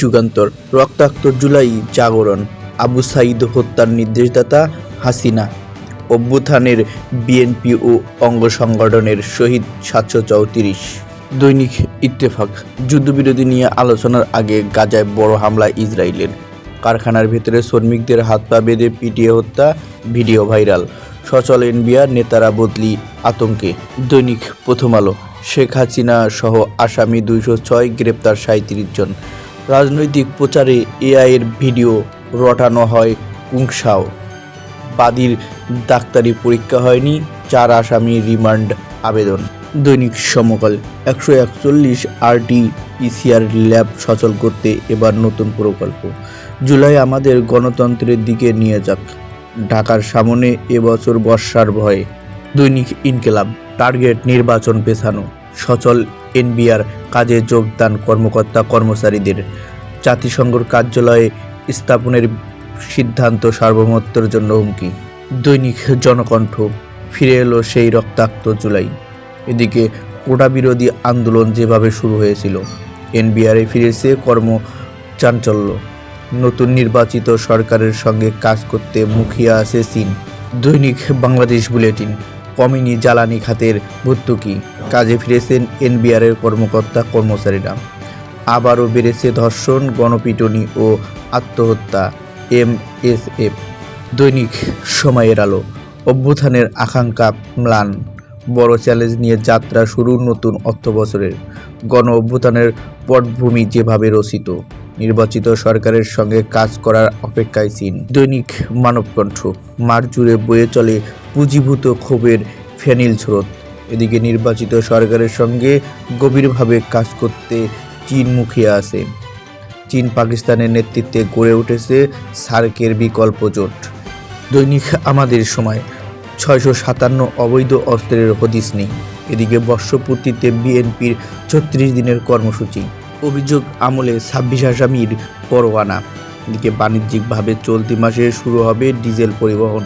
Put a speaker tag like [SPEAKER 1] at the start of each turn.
[SPEAKER 1] যুগান্তর, রক্তাক্ত জুলাই জাগরণ, আবু সাইদ হত্যার নির্দেশদাতা হাসিনা, অভ্যুত্থানের বিএনপি ও অঙ্গ সংগঠনের শহীদ সাতশো চৌত্রিশ। দৈনিক ইত্তেফাক, যুদ্ধবিরতি নিয়ে আলোচনার আগে গাজায় বড় হামলা ইসরায়েলের। কারখানার ভেতরে শ্রমিকদের হাত পা বেঁধে পিটিয়ে হত্যা, ভিডিও ভাইরাল। সচল এনবিআর নেতারা বদলি আতঙ্কে। দৈনিক প্রথম আলো, শেখ হাসিনা সহ আসামি দুইশো ছয় গ্রেপ্তার সাঁত্রিশ জন। রাজনৈতিক প্রচারে এআইয়ের ভিডিও রটানো হয় কুংসাও। বাদীর ডাক্তারি পরীক্ষা হয়নি, চার আসামি রিমান্ড আবেদন। দৈনিক সমকাল, একশো একচল্লিশ আরটি পিসিআর ল্যাব সচল করতে এবার নতুন প্রকল্প। জুলাই আমাদের গণতন্ত্রের দিকে নিয়ে যাক। ঢাকার সামনে এবছর বর্ষার ভয়ে দৈনিক ইনকেলাব, টার্গেট নির্বাচন পেছানো, সচল এনবিআর কাজে যোগদান কর্মকর্তা কর্মচারীদের। জাতিসংঘর কার্যালয়ে স্থাপনের সিদ্ধান্ত সার্বভৌমত্বের জন্য হুমকি। দৈনিক জনকণ্ঠ, ফিরে এলো সেই রক্তাক্ত জুলাই। এদিকে কোটা বিরোধী আন্দোলন যেভাবে শুরু হয়েছিল, এনবিআরে ফিরেছে কর্ম চাঞ্চল্য। নতুন নির্বাচিত সরকারের সঙ্গে কাজ করতে মুখিয়ে আছে চীন। দৈনিক বাংলাদেশ বুলেটিন। কমিনি জ্বালানি খাতের ভর্তুকি। কাজে ফিরেছেন এনবিআরের কর্মকর্তা কর্মচারীরা। আবারও বেড়েছে ধর্ষণ, গণপিটুনি ও আত্মহত্যা এম এস এফ দৈনিক সময়ের আলো। অভ্যুত্থানের আকাঙ্ক্ষা ম্লান। বড় চ্যালেঞ্জ নিয়ে যাত্রা শুরু নতুন অর্থ বছরের। গণ অভ্যুত্থানের পটভূমি যেভাবে রচিত, নির্বাচিত সরকারের সঙ্গে কাজ করার অপেক্ষায় চীন। দৈনিক মানবকণ্ঠ। মার জুড়ে বয়ে চলে পুঁজিভূত ক্ষোভের ফেনিল স্রোত। এদিকে নির্বাচিত সরকারের সঙ্গে গভীরভাবে কাজ করতে চীন মুখিয়ে আছে। চীন পাকিস্তানের নেতৃত্বে গড়ে উঠেছে সার্কের বিকল্প জোট। দৈনিক আমাদের সময়, ছয়শো সাতান্ন অবৈধ অস্ত্রের হদিস নেই। এদিকে বর্ষপূর্তিতে বিএনপির ছত্রিশ দিনের কর্মসূচি। অভিযোগ আমলে ছাব্বিশ আসামির পরোয়ানা। এদিকে বাণিজ্যিকভাবে চলতি মাসে শুরু হবে ডিজেল পরিবহন।